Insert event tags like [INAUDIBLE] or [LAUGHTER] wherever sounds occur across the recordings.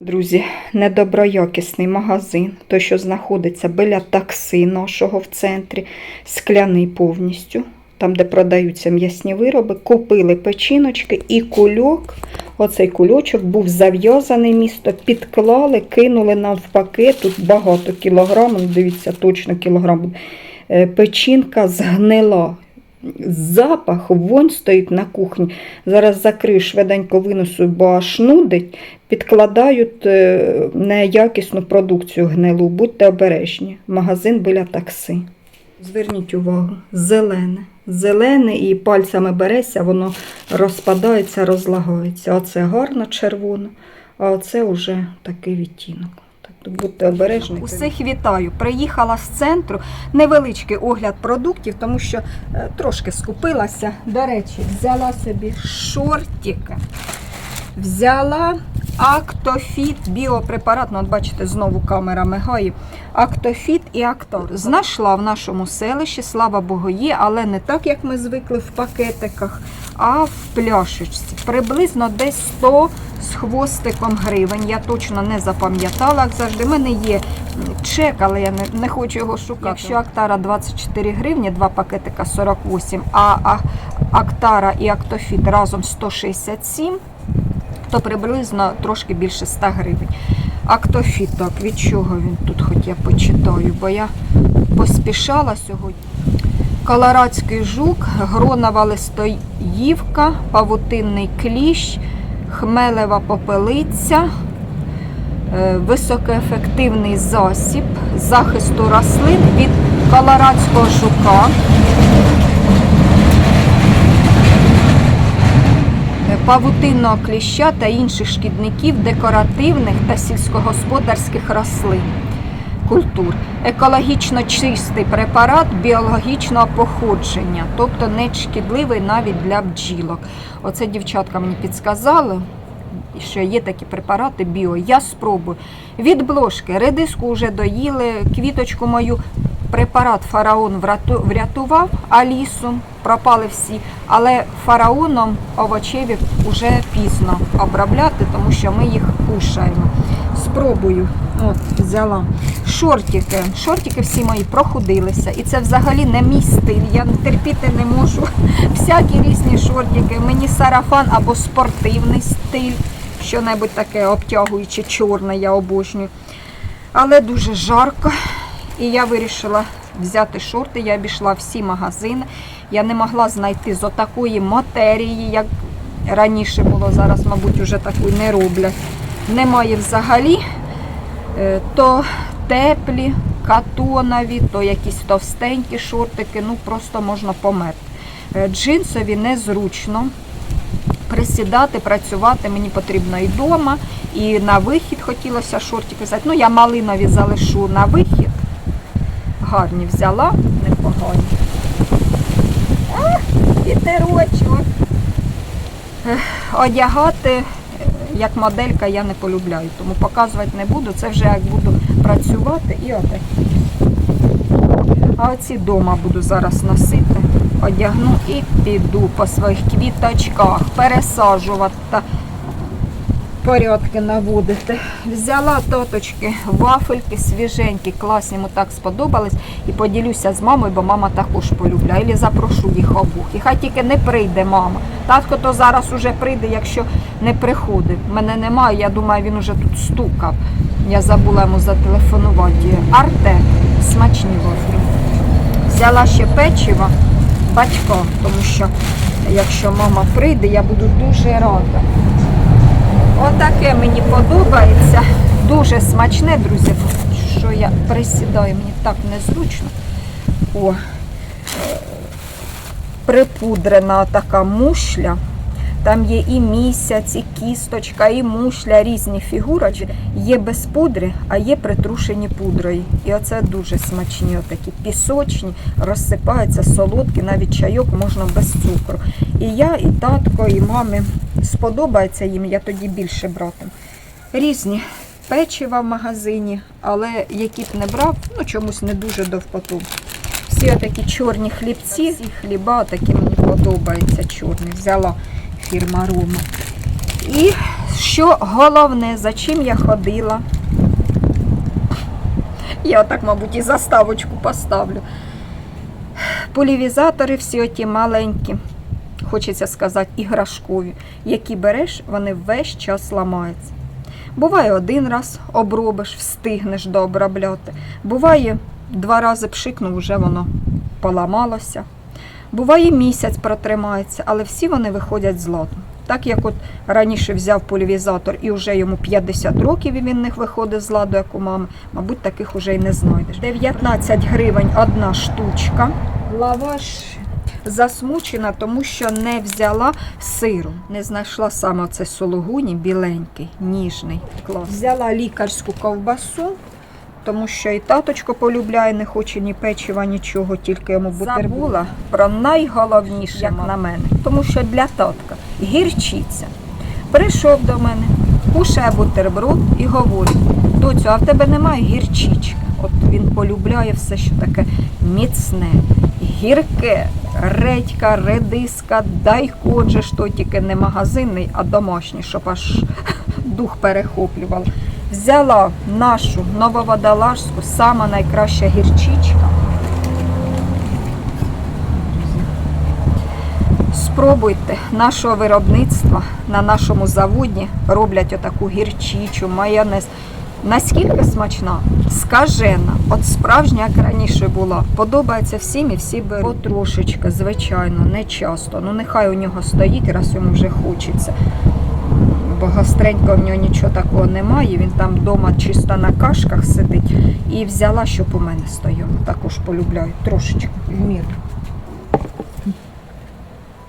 Друзі, недоброякісний магазин, той, що знаходиться біля такси нашого в центрі, скляний повністю, там, де продаються м'ясні вироби, купили печіночки і кульок. Оцей кульочок був зав'язаний місто, підклали, кинули нам в пакет. Тут багато кілограм, ну, дивіться, точно кілограм. Е, Печінка згнила. Запах, вонь стоїть на кухні. Зараз закрию, швиденько винесу, бо аж нудить. Підкладають е, неякісну продукцію гнилу. Будьте обережні. Магазин біля такси. Зверніть увагу, зелене. Зелене і пальцями береся, воно розпадається, розлагається. Оце гарно червоно, а оце вже такий відтінок. Будьте обережні. Усіх вітаю. Приїхала з центру. Невеличкий огляд продуктів, тому що е, трошки скупилася. До речі, взяла собі шортики. Взяла Актофіт, біопрепарат, ну от бачите, знову камера мигає. Актофіт і Актор. Знайшла в нашому селищі, слава Богу, є, але не так, як ми звикли в пакетиках, а в пляшечці. Приблизно десь 100 з хвостиком гривень. Я точно не запам'ятала, як завжди. У мене є чек, але я не, не хочу його шукати. Якщо Актара 24 гривні, два пакетика 48, а, а Актара і Актофіт разом 167 то приблизно трошки більше 100 гривень. Актофіт, так, від чого він тут, хоч я почитаю, бо я поспішала сьогодні. Колорадський жук, гронова листоївка, павутинний кліщ, хмелева попелиця, е, високоефективний засіб захисту рослин від колорадського жука. павутинного кліща та інших шкідників декоративних та сільськогосподарських рослин. Культур. Екологічно чистий препарат біологічного походження, тобто не шкідливий навіть для бджілок. Оце дівчатка мені підсказали, що є такі препарати біо. Я спробую. Від бложки редиску вже доїли, квіточку мою препарат фараон врятував Алісу, пропали всі, але фараоном овочеві вже пізно обробляти, тому що ми їх кушаємо. Спробую. От, взяла. Шортики. Шортики всі мої прохудилися. І це взагалі не мій стиль. Я терпіти не можу. [LAUGHS] Всякі різні шортики. Мені сарафан або спортивний стиль. Що-небудь таке обтягуюче, чорне, я обожнюю. Але дуже жарко. І я вирішила взяти шорти. Я обійшла всі магазини. Я не могла знайти з отакої матерії, як раніше було. Зараз, мабуть, вже таку не роблять. Немає взагалі. Е, То теплі, катонові, то якісь товстенькі шортики, ну просто можна померти. Е, Джинсові незручно. Присідати, працювати мені потрібно і вдома, і на вихід хотілося шортики взяти. Ну, я малинові залишу на вихід. Гарні взяла, непогані. А, вітерочок. Одягати як моделька я не полюбляю, тому показувати не буду. Це вже як буду працювати і отак. А оці вдома буду зараз носити, одягну і піду по своїх квіточках, пересаджувати порядки наводити. Взяла тоточки, вафельки свіженькі, класні, йому так сподобались. І поділюся з мамою, бо мама також полюбляє. І запрошу їх обох. І хай тільки не прийде мама. Татко то зараз уже прийде, якщо не приходить. Мене немає, я думаю, він уже тут стукав. Я забула йому зателефонувати. Арте, смачні вафлі. Взяла ще печиво батькам, тому що якщо мама прийде, я буду дуже рада. Отаке мені подобається. Дуже смачне, друзі. Що я присідаю, мені так незручно. О, е, припудрена така мушля. Там є і місяць, і кісточка, і мушля, різні фігурочки. Є без пудри, а є притрушені пудрою. І оце дуже смачні, отакі пісочні, розсипаються, солодкі, навіть чайок можна без цукру. І я, і татко, і мамі сподобається їм, я тоді більше братиму. Різні печива в магазині, але які б не брав, ну чомусь не дуже до вподоби. Всі отакі чорні хлібці, ці хліба такі мені подобаються чорні. Взяла фірма Рома. І що головне, за чим я ходила? Я отак, мабуть, і заставочку поставлю. Полівізатори всі оті маленькі, хочеться сказати, іграшкові, які береш, вони весь час ламаються. Буває один раз обробиш, встигнеш дообробляти. Буває два рази пшикнув, вже воно поламалося. Буває місяць протримається, але всі вони виходять з ладу. Так як от раніше взяв полівізатор і вже йому 50 років і він не виходить з ладу, як у мами, мабуть, таких уже й не знайдеш. 19 гривень одна штучка. Лаваш засмучена, тому що не взяла сиру. Не знайшла саме оцей сологуні, біленький, ніжний. Клас. Взяла лікарську ковбасу. Тому що і таточко полюбляє, не хоче ні печива, нічого, тільки йому бутерброд. Забула про найголовніше, як на мене. Тому що для татка гірчиця. Прийшов до мене, кушає бутерброд і говорить: доцю, а в тебе немає гірчички. От він полюбляє все, що таке міцне, гірке, редька, редиска, дайкон же то тільки не магазинний, а домашній, щоб аж дух перехоплював. Взяла нашу нововодолажську, сама найкраща гірчичка. Спробуйте нашого виробництва на нашому заводі роблять отаку гірчичу, майонез. Наскільки смачна, скажена, от справжня, як раніше була, подобається всім і всі беруть. Потрошечки, звичайно, не часто. Ну нехай у нього стоїть, раз йому вже хочеться. Бо гостренько в нього нічого такого немає. Він там вдома чисто на кашках сидить. І взяла, щоб у мене стояло. Також полюбляю. Трошечки в міру.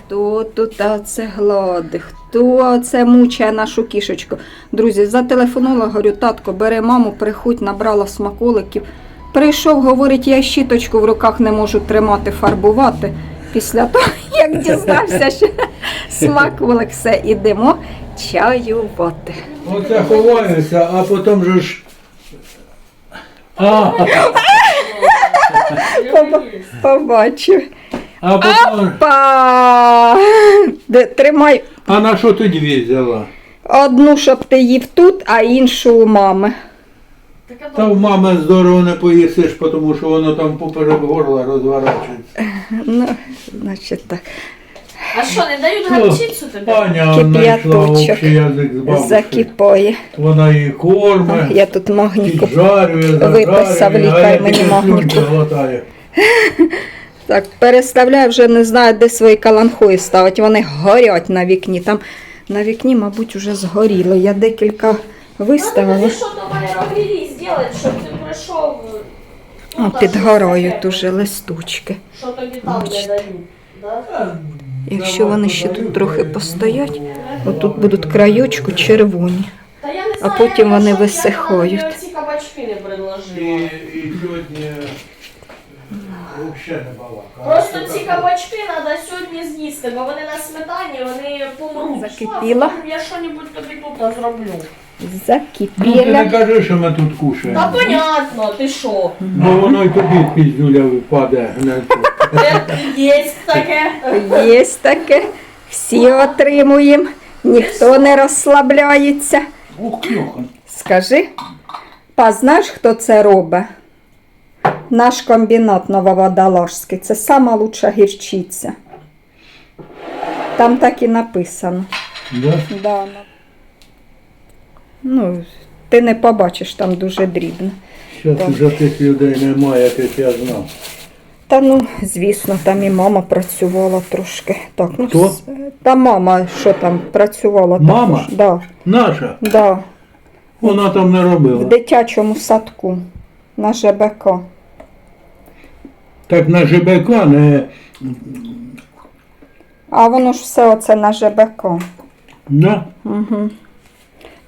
Хто тут це гладить? Хто це мучає нашу кішечку? Друзі, зателефонувала, говорю, татко, бери маму, приходь, набрала смаколиків. Прийшов, говорить, я щіточку в руках не можу тримати, фарбувати. Після того, [LAUGHS] як дізнався, що [LAUGHS] смаколик, все, ідемо чаювати. Оце ховаюся, а потім же ж. А, Поба- Побачив. а потім. Па! Де- Тримай А на що ти дві взяла? одну, щоб ти їв тут, а іншу у мами. Та в мами здорово не поїсиш, тому що воно там поперек горла розворачується. Ну, значить так. А що, не дають Що? гарчицю тобі? Паня Кип'яточок. знайшла общий язик з бабушкою. Закипає. Вона її корме, Я тут магніку. піджарює, Виписав лікар а я мені тільки магніку. слюнки глотаю. Так, переставляю, вже не знаю, де свої каланхої ставити. Вони горять на вікні. Там на вікні, мабуть, вже згоріло. Я декілька виставила. тобі що до аерогрілі зробити, щоб ти прийшов. О, ну, та підгорають уже листочки. Що тобі там не дають. Да? Якщо вони ще тут трохи постоять, отут будуть краючку червоні. А потім вони що, висихають. Балака. Просто ці кабачки треба сьогодні з'їсти, бо вони на сметані, вони помруть. Закипіла. Я що-небудь тобі тут зроблю. Ну ти не кажи, що ми тут кушаємо. Та понятно, ти що? Бо воно й тобі піздюля випаде. Є таке. Є таке. Всі отримуємо. Ніхто не розслабляється. Скажи, па, знаєш, хто це робить? Наш комбінат Нововодолажський. Це сама лучша гірчиця. Там так і написано. Да? Да. Ну, ти не побачиш там дуже дрібно. Зараз Так. вже тих людей немає, яких я знав. Та ну, звісно, там і мама працювала трошки. Так, ну, Хто? с- Та мама, що там працювала Мама? також. Да, Наша, да. вона там не В робила. дитячому садку на ЖБК. Так на ЖБК не. А воно ж все оце на ЖБК. Да? Угу.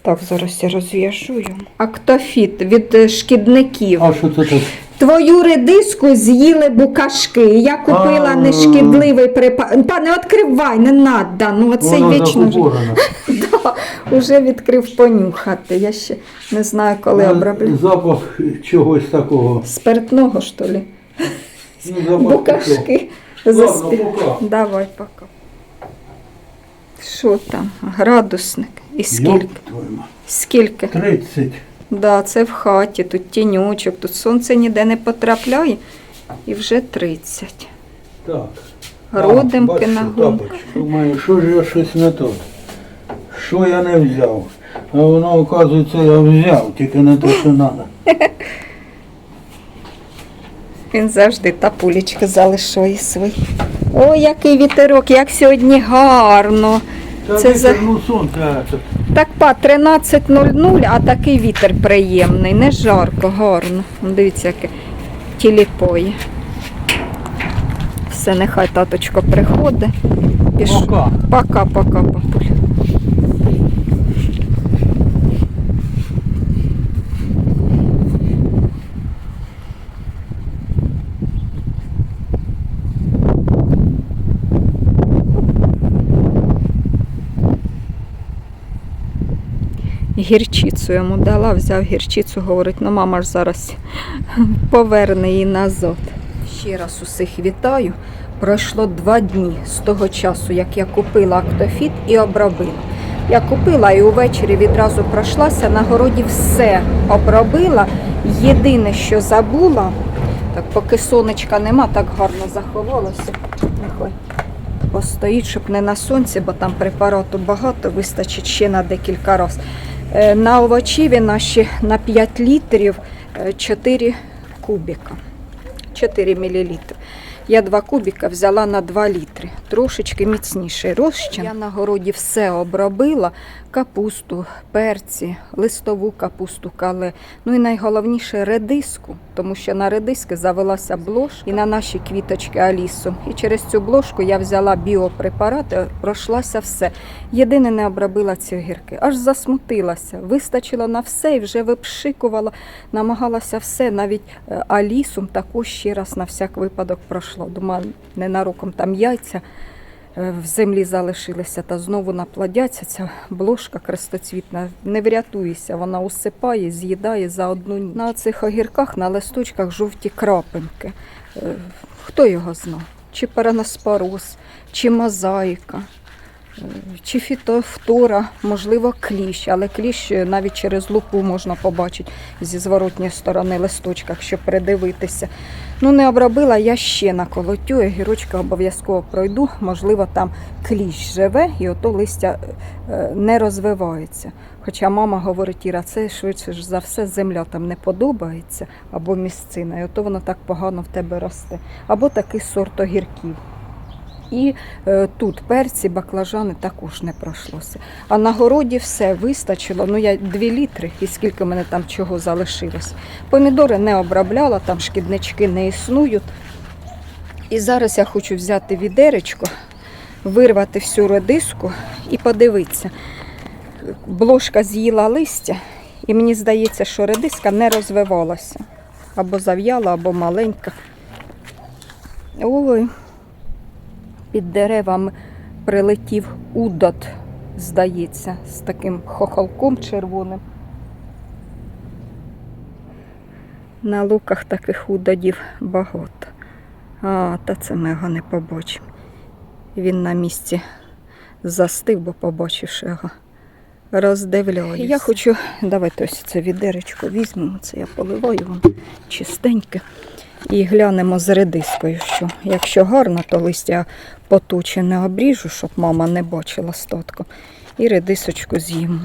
Так, зараз я розв'яжу йому. Актофіт від е, шкідників. А що це таке? Твою редиску з'їли букашки. Я купила А. нешкідливий препарат. Та не відкривай, не надо. Ну оцей Вона вічно вже, [LAUGHS] да, вже відкрив понюхати. Я ще не знаю, коли оброблю. Запах чогось такого. Спиртного, що ли? Ну, запах такого. Букашки. Ладно, Заспі... пока. Давай, пока. Що там? Градусник. І скільки? Твою мать. Скільки? 30. Да, це в хаті, тут тіньочок, тут сонце ніде не потрапляє. І вже 30. Так. Родимки на тапочки. Думаю, що ж я щось не то. Що я не взяв? А воно, оказується, я взяв, тільки не те, що треба. [LAUGHS] Він завжди тапулечки залишає свої. Ой, який вітерок, як сьогодні гарно. Це за- ну Так, па, 13.00, а такий вітер приємний, не жарко, гарно. Дивіться, яке тіліпоє. Все, нехай таточко приходить. Пішов. Пока. Пока, пока, папуль. Гірчицю йому дала, взяв гірчицю, говорить, ну мама ж зараз поверне її назад. Ще раз усіх вітаю. Пройшло два дні з того часу, як я купила актофіт і обробила. Я купила і увечері відразу пройшлася, на городі все обробила. Єдине, що забула, так поки сонечка нема, так гарно заховалося. Постоїть, щоб не на сонці, бо там препарату багато, вистачить ще на декілька разів. Е, На овочіві наші на 5 літрів е, 4 кубіка. 4 мл. Я 2 кубіка взяла на 2 літри. Трошечки міцніший розчин. Я на городі все обробила: капусту, перці, листову капусту, кале. Ну і найголовніше редиску, тому що на редиски завелася блош і на наші квіточки Алісу. І через цю блошку я взяла біопрепарати, пройшлася все. Єдине не обробила ці огірки. Аж засмутилася. Вистачило на все і вже випшикувала, намагалася все, навіть е, Алісом також ще раз на всяк випадок пройшло. Думаю, ненароком там яйця е, в землі залишилися та знову наплодяться. Ця блошка крестоцвітна. Не врятується, вона усипає, з'їдає за одну. На цих огірках, на листочках жовті крапинки. Е, Хто його знав? Чи параноспороз, чи мозаїка. Е, Чи фітофтора, можливо, кліщ, але кліщ е, навіть через лупу можна побачити зі зворотньої сторони листочка, якщо придивитися. Ну, не обробила, я ще наколотю, гірочка обов'язково пройду. Можливо, там кліщ живе і ото листя е, не розвивається. Хоча мама говорить, Іра, це швидше за все земля там не подобається або місцина, і ото воно так погано в тебе росте. Або такий сорт огірків. І е, тут перці, баклажани також не пройшлося. А на городі все вистачило. Ну, я 2 літри, і скільки мене там чого залишилось. Помідори не обробляла, там шкіднички не існують. І зараз я хочу взяти відеречко, вирвати всю редиску і подивитися. Блошка з'їла листя, і мені здається, що редиска не розвивалася. Або зав'яла, або маленька. Ой, під деревами прилетів удот, здається, з таким хохолком червоним. На луках таких удодів багато. А, та це ми його не побачимо. Він на місці застив, бо побачив, що його роздивляюся. Я хочу, давайте ось це відеречко візьмемо, це я поливаю, воно чистеньке. І глянемо з редискою, що якщо гарно, то листя потучене обріжу, щоб мама не бачила статку. І редисочку з'їмо.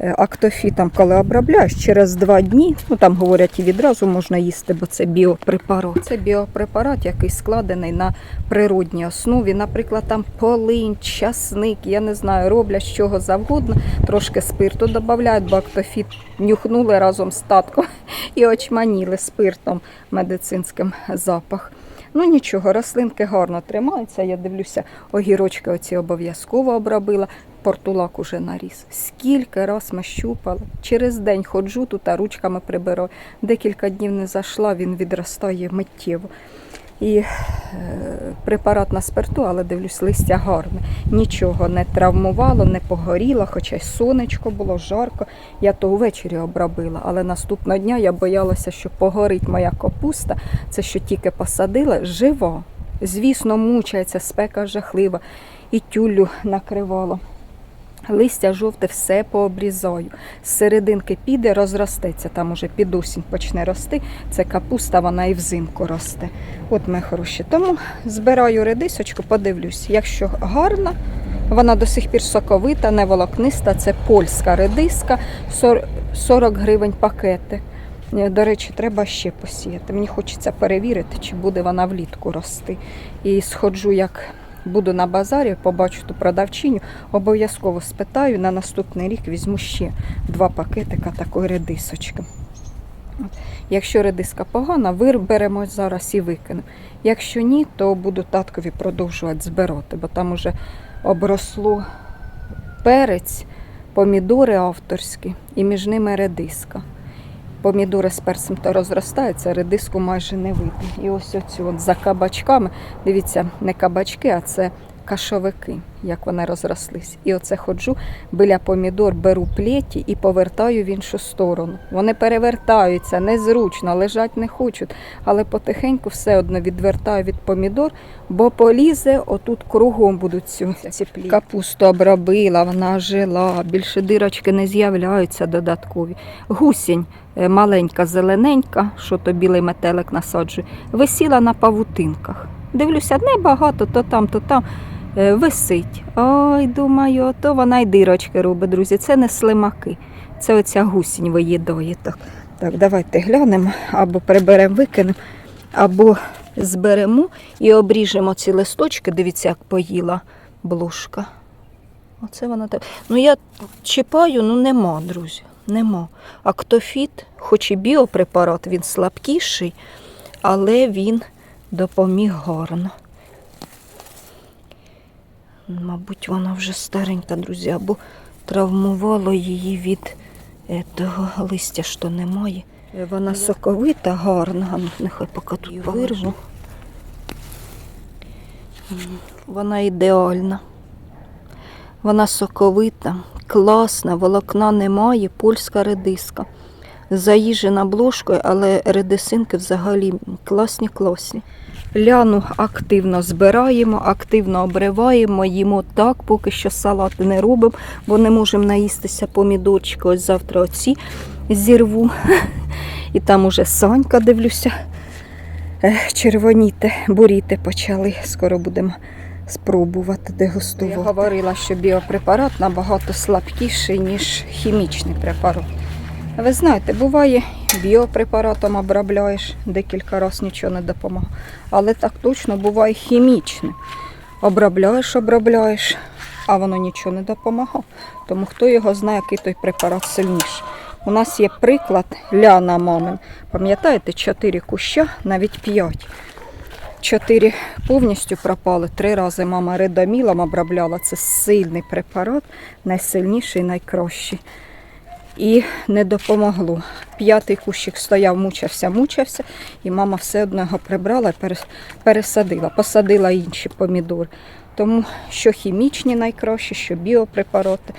Е, Актофітом, коли обробляєш, через два дні, ну там говорять і відразу можна їсти, бо це біопрепарат. Це біопрепарат, який складений на природній основі. Наприклад, там полинь, часник, я не знаю, роблять з чого завгодно. Трошки спирту додають, бо актофіт нюхнули разом з татком [LAUGHS] і очманіли спиртом медицинським запах. Ну нічого, рослинки гарно тримаються. Я дивлюся, огірочки оці обов'язково обробила. Портулак уже наріс. Скільки раз ми щупали. Через день ходжу тут, а ручками прибираю. Декілька днів не зайшла, він відростає миттєво. І е, препарат на спирту, але дивлюсь, листя гарне. Нічого не травмувало, не погоріло, хоча й сонечко було, жарко. Я то ввечері обробила, але наступного дня я боялася, що погорить моя капуста. Це що тільки посадила, жива. Звісно, мучається, спека жахлива, і тюллю накривало. Листя жовте все пообрізаю. З серединки піде, розростеться, там уже під осінь почне рости. Це капуста, вона і взимку росте. От ми хороші. Тому збираю редисочку, подивлюсь. Якщо гарна, вона до сих пір соковита, не волокниста, це польська редиска, 40 гривень пакети. Е, До речі, треба ще посіяти. Мені хочеться перевірити, чи буде вона влітку рости. І сходжу, як буду на базарі, побачу ту продавчиню, обов'язково спитаю, на наступний рік візьму ще два пакетика такої редисочки. Якщо редиска погана, виберемо зараз і викинемо. Якщо ні, то буду таткові продовжувати збирати, бо там уже обросло перець, помідори авторські і між ними редиска. Помідори з перцем то розростаються, редиску майже не видно. І ось оцю от за кабачками, дивіться, не кабачки, а це кашовики, як вони розрослись. І оце ходжу біля помідор, беру плеті і повертаю в іншу сторону. Вони перевертаються, незручно, лежать не хочуть, але потихеньку все одно відвертаю від помідор, бо полізе отут кругом будуть цю ці пліти. Капусту обробила, вона жила, більше дирочки не з'являються додаткові. Гусінь е, маленька, зелененька, що то білий метелик насаджує, висіла на павутинках. Дивлюся, небагато, то там, то там висить. Ой, думаю, то вона й дирочки робить, друзі. Це не слимаки. Це оця гусінь виїдає. Так, так давайте глянемо, або приберемо, викинемо, або зберемо і обріжемо ці листочки. Дивіться, як поїла блушка. Оце вона так. Ну я чіпаю, ну нема, друзі. Нема. Актофіт, хоч і біопрепарат, він слабкіший, але він допоміг гарно. Мабуть, вона вже старенька, друзі, або травмувало її від е, того листя, що немає. Е, Вона соковита, гарна. Нехай поки тут вирву. Вона ідеальна. Вона соковита, класна, волокна немає, польська редиска. Заїжена блошкою, але редисинки взагалі класні, класні. Ляну активно збираємо, активно обриваємо, їмо так, поки що салати не робимо, бо не можемо наїстися помідорчики. Ось завтра оці зірву. І там уже Санька, дивлюся, е, червоніти, буріти почали. Скоро будемо спробувати дегустувати. Я говорила, що біопрепарат набагато слабкіший, ніж хімічний препарат. Ви знаєте, буває, біопрепаратом обробляєш декілька разів нічого не допомагає. Але так точно буває хімічним. Обробляєш, обробляєш, а воно нічого не допомагає. Тому хто його знає, який той препарат сильніший. У нас є приклад Ляна мамин. Пам'ятаєте, чотири куща, навіть п'ять. Чотири повністю пропали. Три рази мама редомілом обробляла. Це сильний препарат, найсильніший, найкращий. І не допомогло. П'ятий кущик стояв, мучився, мучився, і мама все одно його прибрала і пересадила, посадила інші помідори. Тому що хімічні найкращі, що біопрепарати.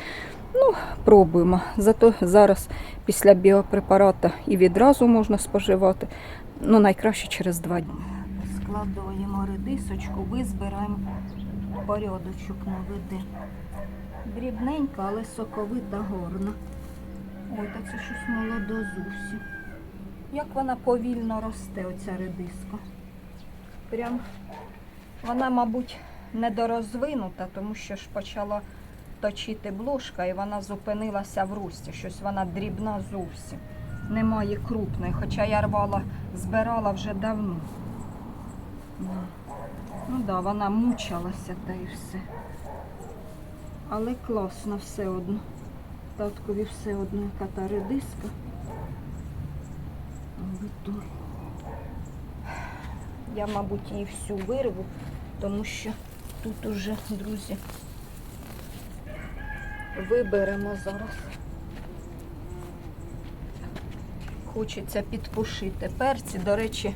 Ну, пробуємо. Зато зараз після біопрепарата і відразу можна споживати. Ну, найкраще через два дні. Складуємо редисочку, визбираємо порядочок наведе. Дрібненька, але соковита горна. Ой, та це щось молодо зовсім. Як вона повільно росте, оця редиска. Прям вона, мабуть, недорозвинута, тому що ж почала точити блошка і вона зупинилася в рості. Щось вона дрібна зовсім. Немає крупної, хоча я рвала, збирала вже давно. Ну так, да, вона мучилася та і все. Але класно все одно. Таткові все одно, яка редиска. Але то... Я, мабуть, її всю вирву, тому що тут уже, друзі, виберемо зараз. Хочеться підпушити перці. До речі,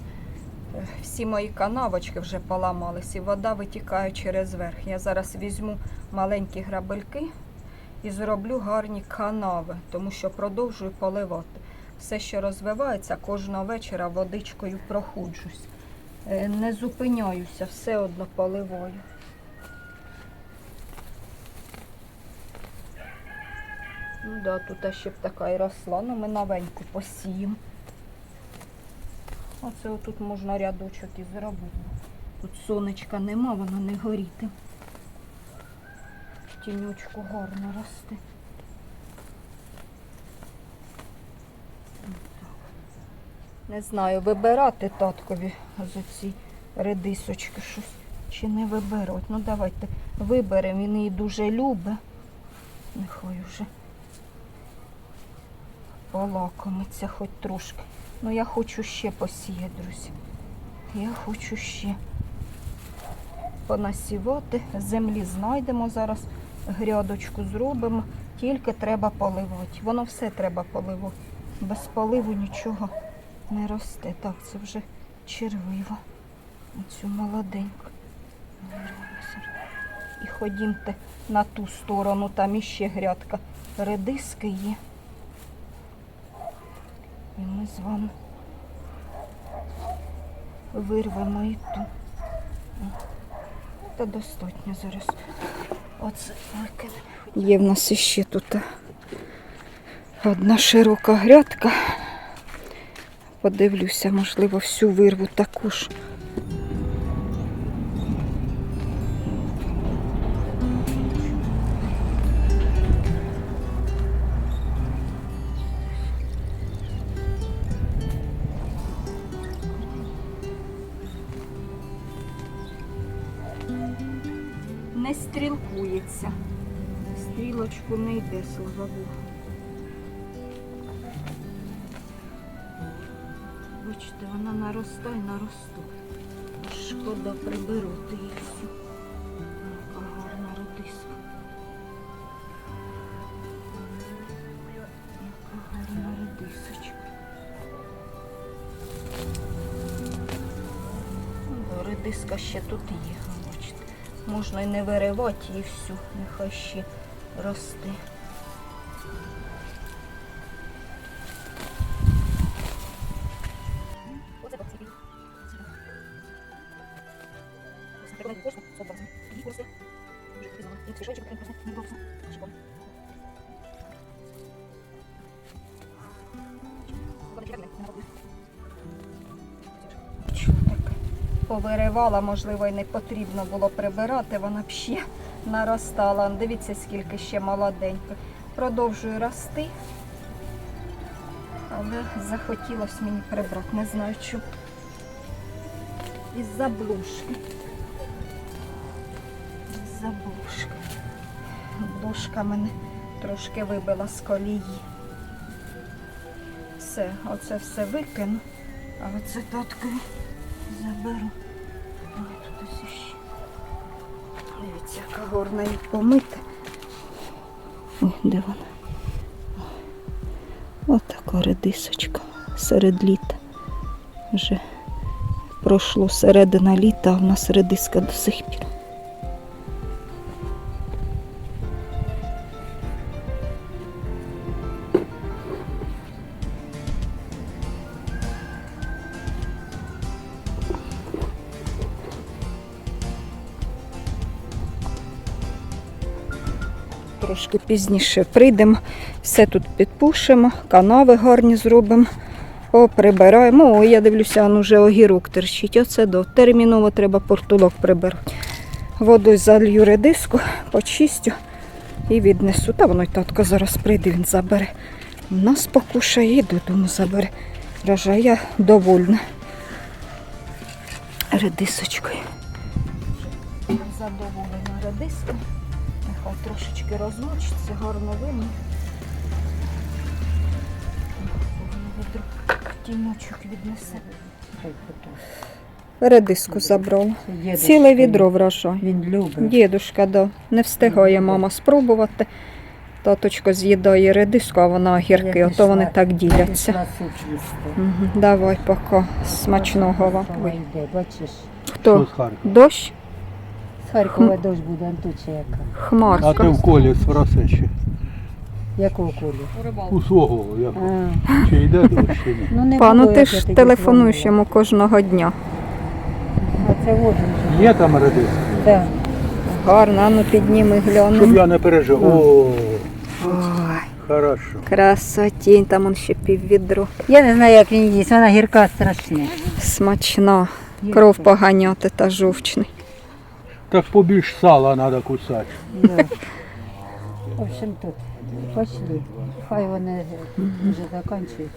е, всі мої канавочки вже поламались і вода витікає через верх. Я зараз візьму маленькі грабельки і зроблю гарні канави, тому що продовжую поливати. Все, що розвивається, кожного вечора водичкою проходжусь. Е, Не зупиняюся, все одно поливаю. Ну да, тут ще б така і росла, ну ми новеньку посіємо. Оце отут можна рядочок і зробити. Тут сонечка нема, вона не горіти. В тіньочку гарно росте. Не знаю, вибирати таткові з оці редисочки щось чи не вибирати. Ну давайте виберемо, він її дуже любить. Нехай вже полакомиться хоч трошки. Ну я хочу ще посіяти, друзі. Я хочу ще понасівати. Землі знайдемо зараз, грядочку зробимо. Тільки треба поливати. Воно все треба поливати. Без поливу нічого не росте. Так, це вже червиво. Оцю молоденьку. І ходімте на ту сторону, там іще грядка редиски є. І ми з вами вирвемо і ту. Та достатньо зараз. Оце. Є в нас іще тут одна широка грядка. Подивлюся, можливо, всю вирву також. Йде, слава Богу. Бачите, вона наростає, наростає. Шкода приберути її всю. Яка гарна редиска. Яка гарна редисочка. Ну, Редиска ще тут є, бачите. Можна і не виривати її всю, нехай ще росте. Повиривала, можливо, і не потрібно було прибирати, вона б ще наростала. Дивіться, скільки ще молоденько. Продовжую рости. Але захотілося мені прибрати, не знаю чому. Із-за блушки. Із-за блушки. Блушка мене трошки вибила з колії. Все, оце все викину, а оце таткові заберу. Дивіться, їх помити. Ой, де вона? Ось така редисочка серед літа. Вже пройшло середина літа, а в нас редиска до сих пір. Трошки пізніше прийдемо, все тут підпушимо, канави гарні зробимо, поприбираємо. О, я дивлюся, он уже огірок терчить. Оце до. Терміново треба портулок прибирати. Водою залью редиску, почистю і віднесу. Та воно й татко зараз прийде, він забере. Нас покушає і додому забере. Рожа, я довольна редисочкою. Задоволена редиска. Нехай трошечки розмочиться, гарно видно. Тіньочок віднесе. Редиску забрала. Ціле відро врожай. Він любить. Дідушка, да. Не встигає мама спробувати. Таточко з'їдає редиску, а вона огірки, ото вони так діляться. Пішла. Угу. Давай поки. Смачного вам. Бачиш. Хто? Дощ? З Харкова дощ буде, Антуча яка. А ти в колі спроси ще. Якого колі? У свого, як. А, Чи йде дощ чи ні? ну не Па, ну було, ти як я ж тоді телефонуєш дзвонила. йому кожного дня. А це от він же. Є там редиска? Да. Гарно, а ну підніми Щоб глянемо. я не пережив. О, Ой, Хорошо. Красотінь, там он ще піввідро. Я не знаю, як він їсть, вона гірка страшна. Смачна. Кров поганяти та жовчний. Так побільш сала треба кусати. Да. В общем, тут. Пошли. Хай вони вже закінчують.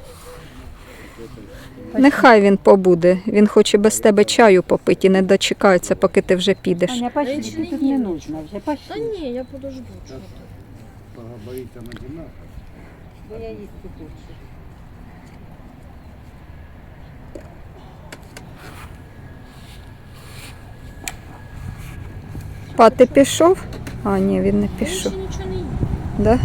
Нехай він побуде. Він хоче без тебе чаю попити і не дочекається, поки ти вже підеш. Аня, пошли, ти тут не нужна вже. Та Пошли. ні, я подожду. чого ти. Бо я їсти хочу. Па, ти пішов? А, ні, він не пішов. Да?